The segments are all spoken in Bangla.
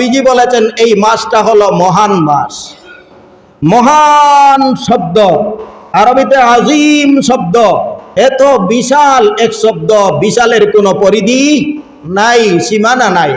নবীজি বলেছেন, এই মাসটা হলো মহান মাস। মহান শব্দ। আরবিতে আজিম শব্দ। এত বিশাল এক শব্দ, বিশালের কোনো পরিধি নাই, সীমানা নাই।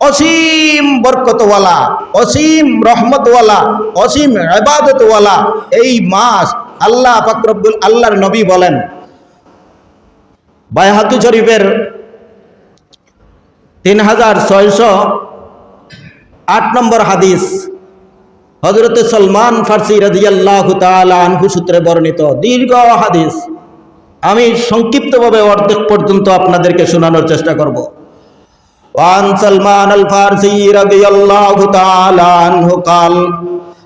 অসীম বরকতওয়ালা, অসীম রহমতওয়ালা, অসীম এবাদতওয়ালা এই মাস আল্লাহ ফাকরবুল আল্লাহর নবী বলেন। বাইহাকি শরীফের তিন হাজার ছয়শো আট নম্বর হাদিস হজরত সলমান ফার্সি রাজিয়াল্লাহ আনহু সূত্রে বর্ণিত দীর্ঘ হাদিস আমি সংক্ষিপ্তভাবে অর্ধেক পর্যন্ত আপনাদেরকে শোনানোর চেষ্টা করব وعن سلمان الفارسي رضي الله تعالى عنه قال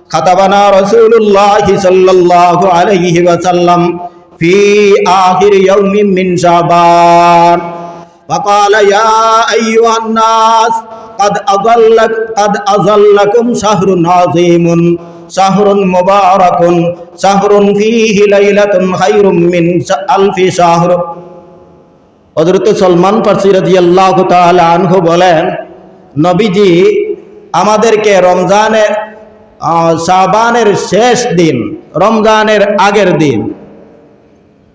خطبنا رسول الله صلى الله عليه وسلم في آخر يوم من شعبان وقال يا أيها الناس শাহরুন শাহরুন আলফি সলমান আনহু বলেন, নবীজি, আমাদেরকে রমজানের সাবানের শেষ দিন, রমজানের আগের দিন,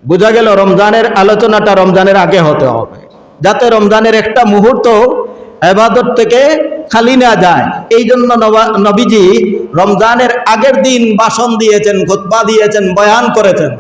বোঝা গেল রমজানের আলোচনাটা রমজানের আগে হতে হবে। যাতে রমজানের একটা মুহূর্ত এবাদত থেকে খালি না যায়। এই জন্য নবা- নবীজি রমজানের আগের দিন বাসন দিয়েছেন, খুতবা দিয়েছেন, বয়ান করেছেন।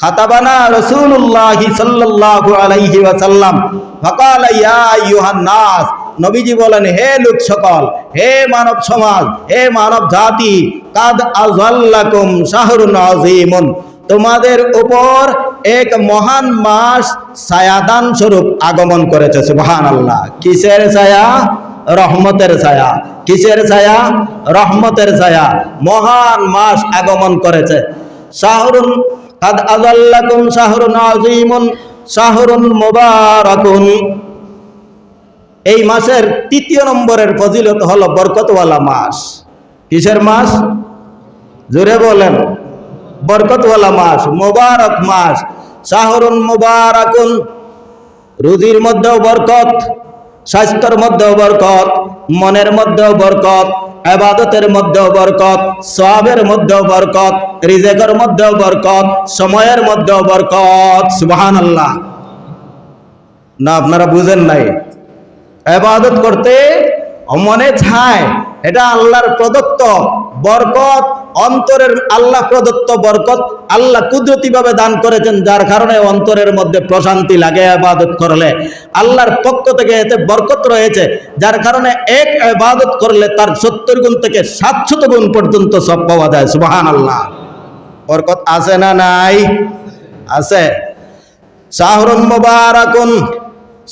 খাতাবানা রসুল্লাহ সাল্লাল্লাহু আলাইহি ওয়াসাল্লাম ফাকালা ইয়া আইয়ুহান নাস। নবীজি বলেন, হে লোক সকল, হে মানব সমাজ, হে মানব জাতি, কাদ আযাল্লাকুম শাহরুন আযীমুন। তোমাদের উপর এক মহান মাস ছায়াদান স্বরূপ আগমন করেছে, সুবহানাল্লাহ। কিসের ছায়া? রহমতের ছায়া। কিসের ছায়া? রহমতের ছায়া। মহান মাস আগমন করেছে। শাহরুন কাদ আযাল্লাকুম শাহরুন আযীমুন, শাহরুন মুবারাকুন। এই মাসের তৃতীয় নম্বরের ফজিলত হলো বরকতওয়ালা মাস। কিসের মাস? জোরে বলেন। বরকতওয়ালা মাস, মোবারক মাস, শাহরুন মুবারাকুন। রুজির মধ্যেও বরকত, স্বাস্থ্যের মধ্যেও বরকত, মনের মধ্যেও বরকত, আবাদতের মধ্যেও বরকত সবের মধ্যেও বরকত, রিজেকের মধ্যেও বরকত, সময়ের মধ্যেও বরকত সুবহান আল্লাহ না, আপনারা বুঝেন নাই। আবাদত করতে মনে চায় এটা আল্লাহর প্রদত্ত বরকত। অন্তরের আল্লাহ প্রদত্ত বরকত আল্লাহ কুদরতি ভাবে দান করেছেন, যার কারণে অন্তরের মধ্যে প্রশান্তি লাগে আবাদত করলে। আল্লাহর পক্ষ থেকে এতে বরকত রয়েছে, যার কারণে এক আবাদত করলে তার সত্তর গুণ থেকে সাতশত গুণ পর্যন্ত সব পাওয়া যায় সুবাহান আল্লাহ বরকত আছে না নাই? আছে। শাহরুন মুবারাকুন,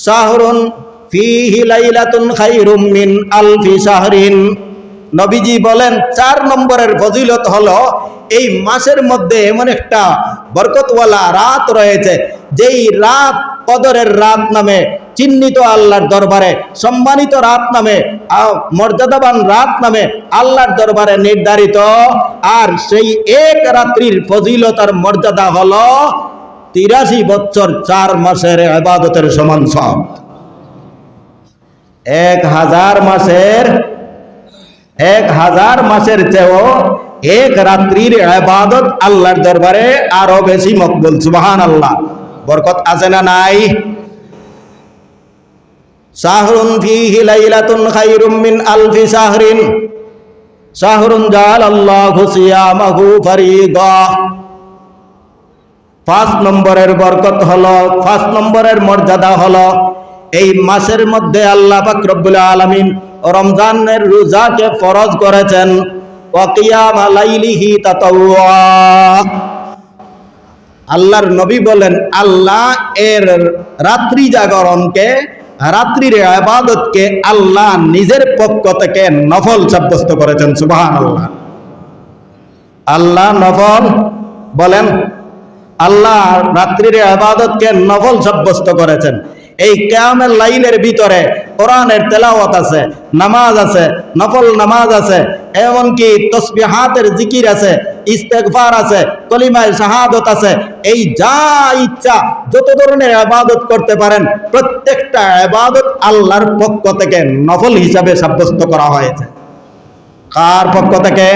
শাহরুন ফিহি লাইলাতুন খাইরুম মিন আলফি শাহরিন। নবীজি বলেন, চার নম্বরের ফজিলত হলো, এই মাসের মধ্যে এমন একটা বরকতওয়ালা রাত রয়েছে, যেই রাত কদরের রাত নামে চিহ্নিত আল্লাহর দরবারে, সম্মানিত রাত নামে মর্যাদাবান রাত নামে আল্লাহর দরবারে নির্ধারিত। আর সেই এক রাত্রির ফজিলতার মর্যাদা হল তিরাশি বছর চার মাসের আবাদতের সমান সব। এক হাজার মাসের এক হাজার মাসের চেয়েও এক রাত্রির আবাদত আল্লাহর দরবারে আরও বেশি মকবুল সুবহান আল্লাহ বরকত আছে না নাই? শাহরুন ফিহি লাইলাতুন খায়রুম মিন আলফি শাহরিন শাহরুন জাল আল্লাহু সিয়ামাহু ফারিদা। পাঁচ নম্বরের বরকত হলো, পাঁচ নম্বরের মর্যাদা হলো, এই মাসের মধ্যে আল্লাহ পাক রব্বুল আলামিন রমজানের রোজাকে ফরজ করেছেন। আল্লাহর নবী বলেন, আল্লাহ এর রাত্রি জাগরণকে, রাত্রির আবাদতকে আল্লাহ নিজের পক্ষ থেকে নফল সাব্যস্ত করেছেন, সুবহানাল্লাহ। আল্লাহ নফল বলেন, আল্লাহ রাত্রির আবাদতকে নফল সাব্যস্ত করেছেন। এই কেয়ামের লাইলের ভিতরে কোরআনের তেলাওয়াত আছে, নামাজ আছে, নফল নামাজ আছে, এমনকি তসবিহাতের জিকির আছে, ইস্তেগফার আছে, কলিমায় শাহাদত আছে, এই যা ইচ্ছা, যত ধরনের আবাদত করতে পারেন, প্রত্যেকটা আবাদত আল্লাহর পক্ষ থেকে নফল হিসাবে সাব্যস্ত করা হয়েছে। কার পক্ষ থেকে?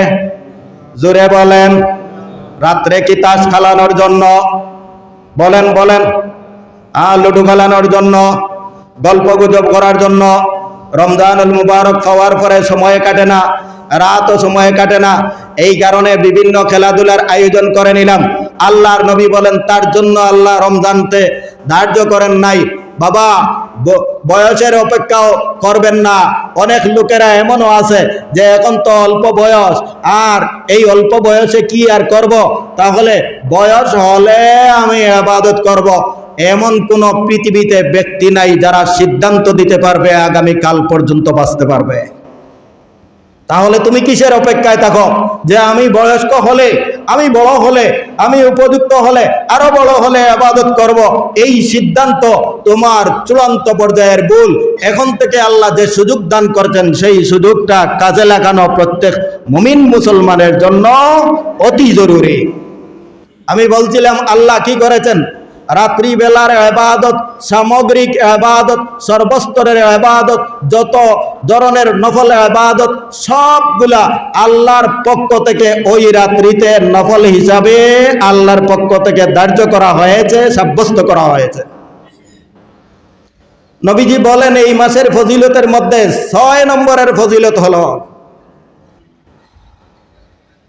জোরে বলেন। রাত্রে কি তাস খেলানোর জন্য? বলেন বলেন। আর লুডু খেলানোর জন্য, গল্প গুজব করার জন্য, রমজানুল মুবারক খাওয়ার পরে সময় কাটে না, রাতও সময় কাটে না। এই কারণে বিভিন্ন খেলাধুলার আয়োজন করে নিলাম। আল্লাহর নবী বলেন, তার জন্য আল্লাহ রমজানতে ধার্য করেন নাই। বাবা বয়সের অপেক্ষাও করবেন না। অনেক লোকেরা এমনও আছে যে এখন তো অল্প বয়স। আর এই অল্প বয়সে কি আর করব? তাহলে বয়স হলে আমি আবাদত করব। এমন কোন পৃথিবীতে ব্যক্তি নাই যারা সিদ্ধান্ত দিতে পারবে, আগামী কাল পর্যন্ত বাঁচতে পারবে। তাহলে তুমি কিসের অপেক্ষায় থাকো? যে আমি বয়স্ক হলে, আমি বড় হলে, আমি উপযুক্ত হলে, আরও বড় হলে আবাদত করব, এই সিদ্ধান্ত তোমার চূড়ান্ত পর্যায়ের ভুল। এখন থেকে আল্লাহ যে সুযোগ দান করছেন, সেই সুযোগটা কাজে লাগানো প্রত্যেক মুমিন মুসলমানের জন্য অতি জরুরি। আমি বলছিলাম, আল্লাহ কি করেছেন? রাত্রিবেলার আবাদত সামগ্রিক আবাদত সর্বস্তরের আবাদত যত ধরনের নফল আবাদত সবগুলা আল্লাহর পক্ষ থেকে ওই রাত্রিতে নফল হিসাবে আল্লাহর পক্ষ থেকে ধার্য করা হয়েছে, সাব্যস্ত করা হয়েছে। নবীজি বলেন, এই মাসের ফজিলতের মধ্যে ছয় নম্বরের ফজিলত হল,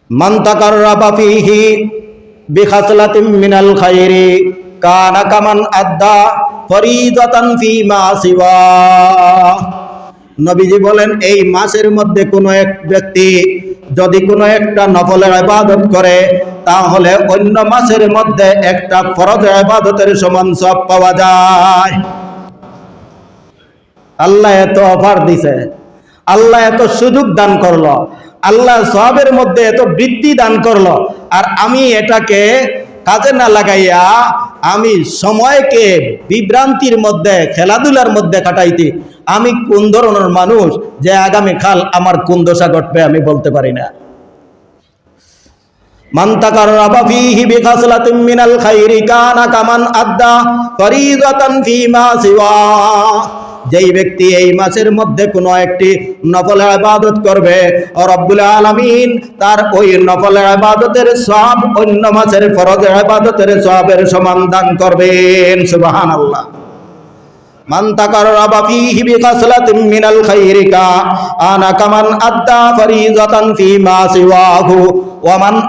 মান তাকাররাবা ফীহি বিখাসলাতিন মিনাল খাইরি কানা কামান আদ্দা ফরিদাতান ফীমা সিওয়া। নবীজি বলেন, এই মাসের মধ্যে কোনো এক ব্যক্তি যদি কোনো একটা নফলের ইবাদত করে, তাহলে অন্য মাসের মধ্যে একটা ফরজ ইবাদতের সমান সব পাওয়া যায়। আল্লাহ এত অফার দিছে, আল্লাহ এত সুযোগ দান করল, আল্লাহ সবের মধ্যে এত বৃদ্ধি দান করল, আর আমি এটাকে কাজে না লাগাইয়া আমি সময়কে বিভ্রান্তির মধ্যে, খেলাধুলার মধ্যে কাটাইতে আমি কোন ধরনের মানুষ যে আগামী কাল আমার কোন দশা ঘটবে আমি বলতে পারি না। মান মিনাল আদ্দা যেই ব্যক্তি এই মাসের মধ্যে কোনো একটি নফল ইবাদত করবে রব্বুল আলামিন তার ওই নফল ইবাদতের সব অন্য মাসের ফরজ ইবাদতের সবের সমান দান করবেন সিওয়াহু, ওয়া মান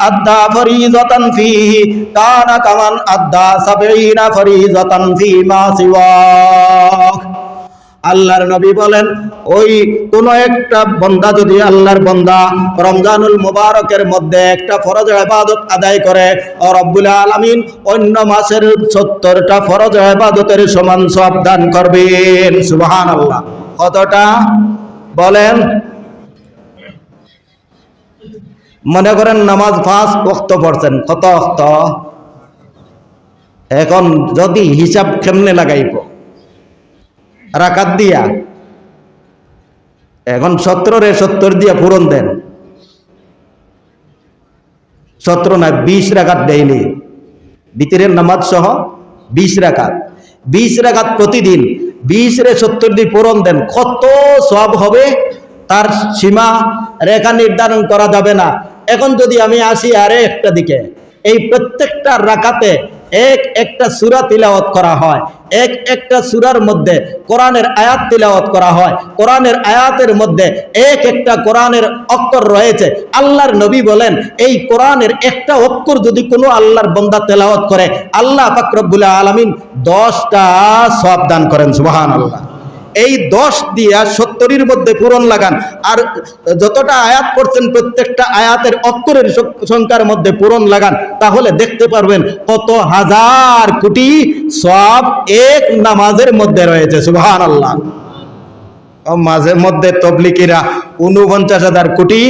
সিওয়াহু। আল্লাহর নবী বলেন, ওই কোন একটা বন্দা যদি আল্লাহর বন্দা রমজানুল মুবারকের মধ্যে একটা ফরজ ইবাদত আদায় করে, ও রব্বুল আলামিন অন্য মাসের 70টা ফরজ ইবাদতের সমান সব দান করবেন, সুবহানাল্লাহ। কতটা? বলেন। মনে করেন নামাজ পাঁচ ওয়াক্ত পড়ছেন, কত ওয়াক্ত এখন যদি হিসাব কেমনে লাগাইব? রাকাত দিয়া। এখন সতেরো রে সত্তর দিয়া পূরণ দেন। সতেরো না, বিশ রাকাত ডেইলি ভিতরের নামাজ সহ বিশ রাকাত। বিশ রাকাত প্রতিদিন, বিশ রে সত্তর দিয়ে পূরণ দেন। কত সব হবে তার সীমা রেখা নির্ধারণ করা যাবে না। এখন যদি আমি আসি আরে একটা দিকে, এই প্রত্যেকটা রাকাতে এক একটা সুরা তিলাওয়াত করা হয়। এক একটা সুরার মধ্যে কোরআনের আয়াত তিলাওয়াত করা হয়। কোরআনের আয়াতের মধ্যে এক একটা কোরআনের অক্ষর রয়েছে। আল্লাহর নবী বলেন, এই কোরআনের একটা অক্ষর যদি কোনো আল্লাহর বন্দা তেলাওয়াত করে, আল্লাহ ফাকরবুল্লাহ আলমিন দশটা সব দান করেন সুবাহান আল্লাহ এই দশ দিয়া সত্তরের মধ্যে পূরণ লাগান। আর যতটা আয়াত করছেন প্রত্যেকটা আয়াতের অক্ষরের সংখ্যার মধ্যে পূরণ লাগান, তাহলে দেখতে পারবেন কত হাজার কোটি সব এক নামাজের মধ্যে রয়েছে সুহান আল্লাহ মাঝে মধ্যে তবলিকিরা উনপঞ্চাশ হাজার কোটি,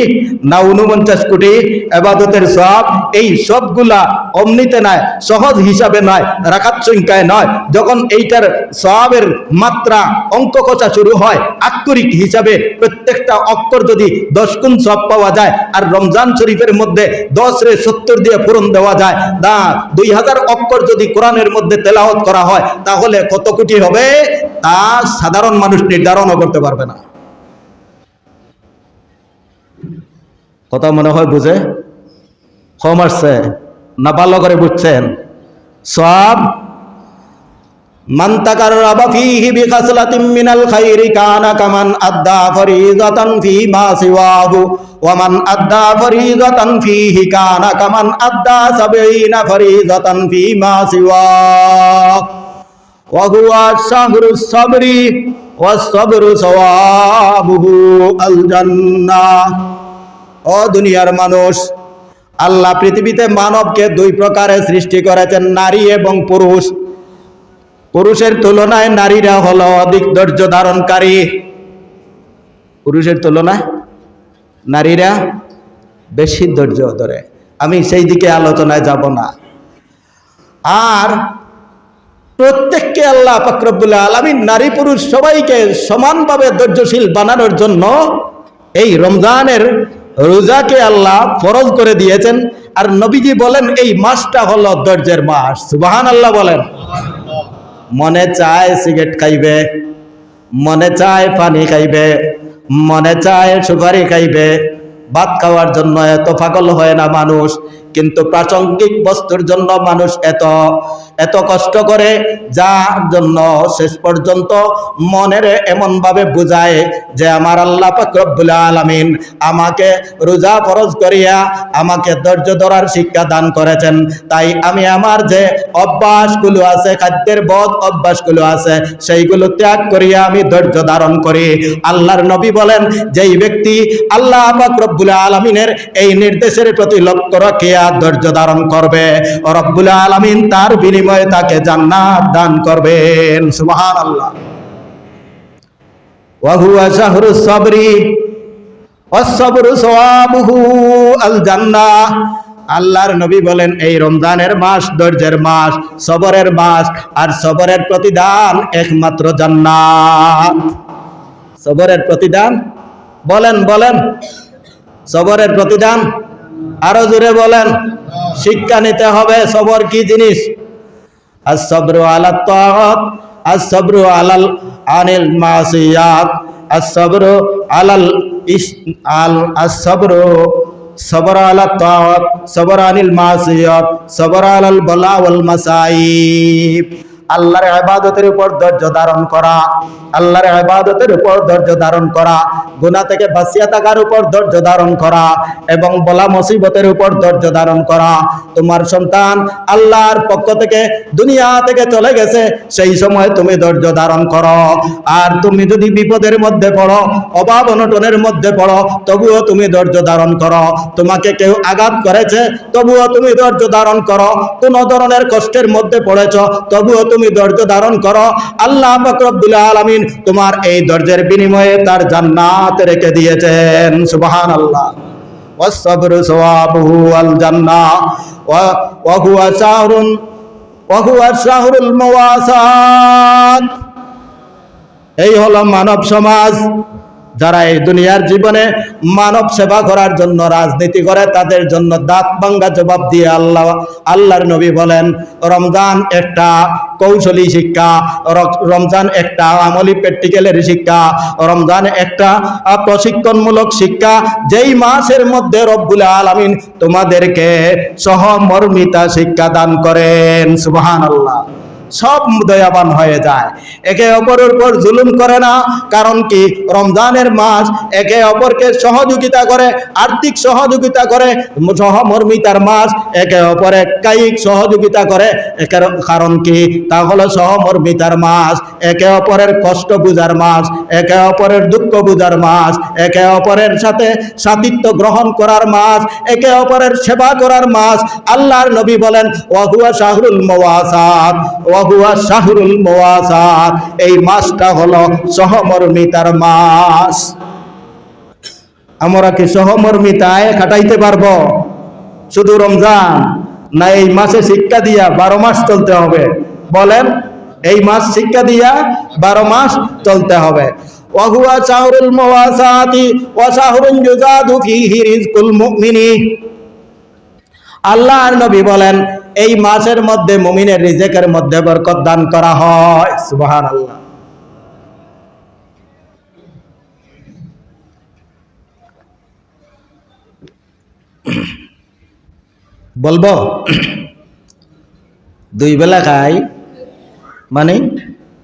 না উনপঞ্চাশ কোটি এবাদতের সব এই সবগুলা অমনিতে নয়, সহজ হিসাবে নয়, রাখাত সংখ্যায় নয়। যখন এইটার সবের মাত্রা অঙ্ক কষা শুরু হয়, আক্ষরিক হিসাবে প্রত্যেকটা অক্ষর যদি দশ গুণ সব পাওয়া যায়, আর রমজান শরীফের মধ্যে দশ রে সত্তর দিয়ে পূরণ দেওয়া যায়, না দুই হাজার অক্ষর যদি কোরআনের মধ্যে তেলাওয়াত করা হয়, তাহলে কত কোটি হবে? তা সাধারণ মানুষ নির্ধারণও করতে পারবে না। কথা মনে হয় বুঝে? কম আসছে। না ভালো করে বুঝছেন। সব মান তাকাররাবা ফীহি বিখাসলাতিন মিনাল খাইরি কানা কামান আদ্দা ফরিজাতান ফী মা সিওয়াহু, ওয়া মান আদ্দা ফরিজাতান ফীহি কানা কামান আদ্দা সাবঈনা ফরিজাতান ফী মা সিওয়াহু। ওয়া হুয়া শাহরুস সাবরি ওয়াস সাবরু সওয়াবুহু আল জান্নাহ ও দুনিয়ার মানুষ। আল্লাহ পৃথিবীতে মানবকে দুই প্রকারে সৃষ্টি করেছেন, নারী এবং পুরুষ। পুরুষের তুলনায় নারীরা হলো অধিক ধৈর্য ধারণকারী। পুরুষের তুলনায় নারীরা বেশি ধৈর্য ধরে। আমি সেই দিকে আলোচনায় যাব না। আর প্রত্যেককে আল্লাহ ফাকরবুল্লাহ আলমিন নারী পুরুষ সবাইকে সমানভাবে ধৈর্যশীল বানানোর জন্য এই রমজানের রোজাকে আল্লাহ ফরজ করে দিয়েছেন। আর নবীজি বলেন, এই মাসটা হলো ধৈর্যের মাস। সুবাহান আল্লাহ বলেন। মনে চায় সিগারেট খাইবে, মনে চায় পানি খাইবে, মনে চায় সুপারি খাইবে। ভাত খাওয়ার জন্য এত পাগল হয় না মানুষ। কিন্তু প্রাসঙ্গিক বস্তুর জন্য মানুষ এত এত কষ্ট করে যার জন্য শেষ পর্যন্ত মনের এমনভাবে বুঝায় যে আমার আল্লাহ পাকরবুল আলমিন আমাকে রোজা ফরজ করিয়া আমাকে ধৈর্য ধরার শিক্ষা দান করেছেন। তাই আমি আমার যে অভ্যাসগুলো আছে, খাদ্যের বদ অভ্যাসগুলো আছে, সেইগুলো ত্যাগ করিয়া আমি ধৈর্য ধারণ করি। আল্লাহর নবী বলেন, যেই ব্যক্তি আল্লাহ পাক রব্বুল আলমিনের এই নির্দেশের প্রতি লক্ষ্য রাখিয়া ধৈর্য ধারণ করবে। রব্বুল আলমিন তার বিনিময়ে তাকে জান্নাত দান করবেন। আল্লাহ আল্লাহর নবী বলেন, এই রমজানের মাস ধৈর্যের মাস, সবরের মাস, আর সবরের প্রতিদান একমাত্র জান্নাত। সবরের প্রতিদান? বলেন বলেন। সবরের প্রতিদান আরও জোরে বলেন, শিক্ষা নিতে হবে, সবর কি জিনিস? আর সবরু আলা তাআত আর সবরু আলাল আনিল মাসিয়াত আর সবরু আলাল ইস, আল আর সবরু সবর আলা তাআত, সবর আনিল মাসিয়াত, সবর আলাল বলা ওয়াল মাসাইব। আল্লাহর ইবাদতের উপর ধৈর্য ধারণ করা। আল্লাহর ইবাদতের উপর ধৈর্য ধারণ করা। গুনাহ থেকে বাঁচিয়া থাকার উপর ধৈর্য ধারণ করা এবং বলা মুসিবতের উপর ধৈর্য ধারণ করা। তোমার সন্তান আল্লাহর পক্ষ থেকে দুনিয়া থেকে চলে গেছে, সেই সময় তুমি ধৈর্য ধারণ করো। আর তুমি যদি বিপদের মধ্যে পড়ো, অভাব অনটনের মধ্যে পড়ো, তবুও তুমি ধৈর্য ধারণ করো। তোমাকে কেউ আঘাত করেছে, তবুও তুমি ধৈর্য ধারণ করো। কোন ধরনের কষ্টের মধ্যে পড়েছ, তবুও তুমি ধৈর্য ধারণ করো আল্লাহ রব্বুল আলামিন তোমার এই ধৈর্যের বিনিময়ে তার জান্নাত রেখে দিয়েছেন সুবহানাল্লাহ والصبر ثوابه الجنة وهو شهر وهو شهر المواساة এই হলো মানব সমাজ যারা এই দুনিয়ার জীবনে মানব সেবা করার জন্য রাজনীতি করে, তাদের জন্য দাঁত ভাঙ্গা জবাব দিয়ে আল্লাহ, আল্লাহর নবী বলেন, রমজান একটা কৌশলী শিক্ষা রমজান একটা আমলি প্র্যাকটিক্যালের শিক্ষা, রমজান একটা প্রশিক্ষণমূলক শিক্ষা, যেই মাসের মধ্যে রব্বুল আলামিন তোমাদেরকে সহমর্মিতা শিক্ষা দান করেন, সুবহানাল্লাহ। সব দয়াবান হয়ে যায়। একে অপরের উপর জুলুম করে না, কারণ কি? রমজানের মাস একে অপরকে সহযোগিতা করে, আর্থিক সহযোগিতা করে, সহমর্মিতার মাস একে অপরে কায়িক সহযোগিতা করে। কারণ কি? তা হলো সহমর্মিতার মাস, একে অপরের কষ্ট বুঝার মাস, একে অপরের দুঃখ বুঝার মাস, একে অপরের সাথে সাতিত্ব গ্রহণ করার মাস, একে অপরের সেবা করার মাস। আল্লাহর নবী বলেন ওয়াহুয়া শাহরুল মওয়াসাত এই মাসটা হলো সহমর্মিতার মাস। আমরা কি সহমর্মিতায় কাটাইতে পারব? শুধু রমজান? না, এই মাসে শিক্ষা দিয়া বারো মাস চলতে হবে। বলেন, এই মাস শিক্ষা দিয়া বারো মাস চলতে হবে। আল্লাহ নবী বলেন এই মাসের মধ্যে, মুমিনের রিজেকের মধ্যে বরকত দান করা হয়। সুবহানাল্লাহ। বলব, দুই বেলা খাই মানে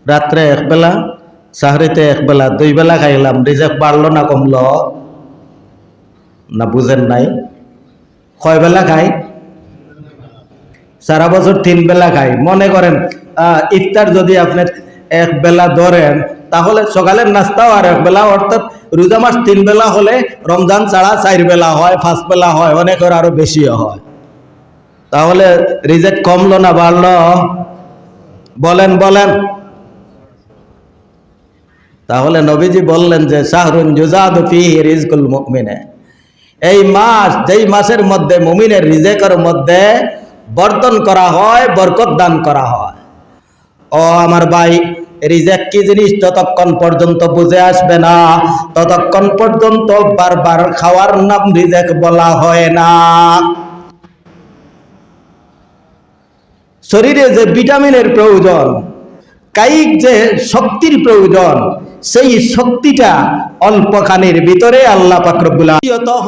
রাত্রে এক বেলা, সাহরিতে এক বেলা, দুই বেলা খাইলাম, রিজেক বাড়লো না কমলো? না বুঝেন নাই। কয় বেলা খাই? সারা বছর তিন বেলা খাই। মনে করেন ইফতার যদি আপনি এক বেলা ধরেন, তাহলে সকালের নাস্তাও আর এক বেলা, অর্থাৎ রোজা মাস তিন বেলা হলে রমজান ছাড়া চার বেলা হয়, পাঁচ বেলা হয়, অনেকের আরও বেশিও হয়। তাহলে রিজেক কমলো না, বাড়লো? বলেন বলেন। তাহলে নবীজি বললেন যে, শাহরুন জুজাদ এই মাস, যেই মাসের মধ্যে মুমিনের রিজেকের মধ্যে বর্তন করা হয়, বরকত দান করা হয়। ও আমার ভাই রিজেক কি জিনিস ততক্ষণ পর্যন্ত বুঝে আসবে না? ততক্ষণ পর্যন্ত বারবার খাওয়ার নাম রিজেক বলা হয় না। শরীরে যে ভিটামিনের প্রয়োজন, কায়িক যে শক্তির প্রয়োজন সেই শক্তিটা অল্পখানির ভিতরে আল্লাহ পাকরবুল্লাহ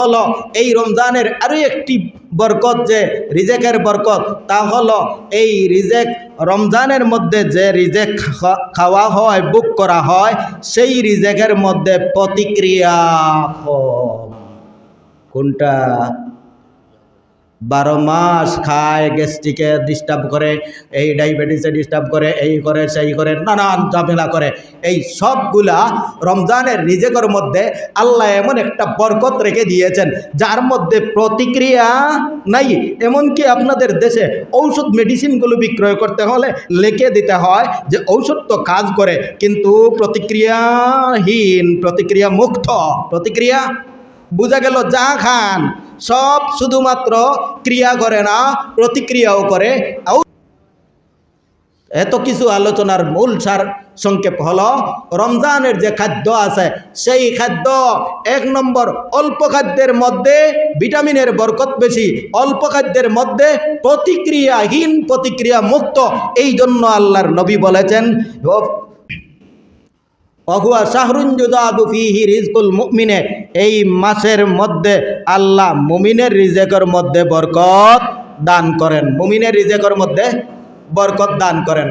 হলো এই রমজানের আরও একটি বরকত যে রিজেকের বরকত, তা হলো এই রিজেক রমজানের মধ্যে যে রিজেক খাওয়া হয়, বুক করা হয়, সেই রিজেকের মধ্যে প্রতিক্রিয়া কোনটা? বারো মাস খায় গ্যাস্ট্রিকে ডিস্টার্ব করে, এই ডায়াবেটিসে ডিস্টার্ব করে, এই করে, সেই করে, নানান ঝামেলা করে। এই সবগুলা রমজানের রিজেকের মধ্যে আল্লাহ এমন একটা বরকত রেখে দিয়েছেন, যার মধ্যে প্রতিক্রিয়া নাই। এমনকি আপনাদের দেশে ঔষধ মেডিসিনগুলো বিক্রয় করতে হলে লেখে দিতে হয় যে ঔষধ তো কাজ করে, কিন্তু প্রতিক্রিয়াহীন প্রতিক্রিয়া মুক্ত প্রতিক্রিয়া বোঝা গেল, যা খান। সব শুধুমাত্র ক্রিয়া করে না, প্রতিক্রিয়াও করে। এত কিছু আলোচনার মূল সার সংক্ষেপ হলো, রমজানের যে খাদ্য আছে, সেই খাদ্য এক নম্বর অল্প খাদ্যের মধ্যে ভিটামিনের বরকত বেশি, অল্প খাদ্যের মধ্যে প্রতিক্রিয়াহীন প্রতিক্রিয়া মুক্ত এই জন্য আল্লাহর নবী বলেছেন অহুয়া শাহরুঞ্জুদাদু ফিহি রিজকুল মুমিনে। এই মাসের মধ্যে আল্লাহ মুমিনের রিজেকের মধ্যে বরকত দান করেন। মুমিনের রিজেকের মধ্যে বরকত দান করেন।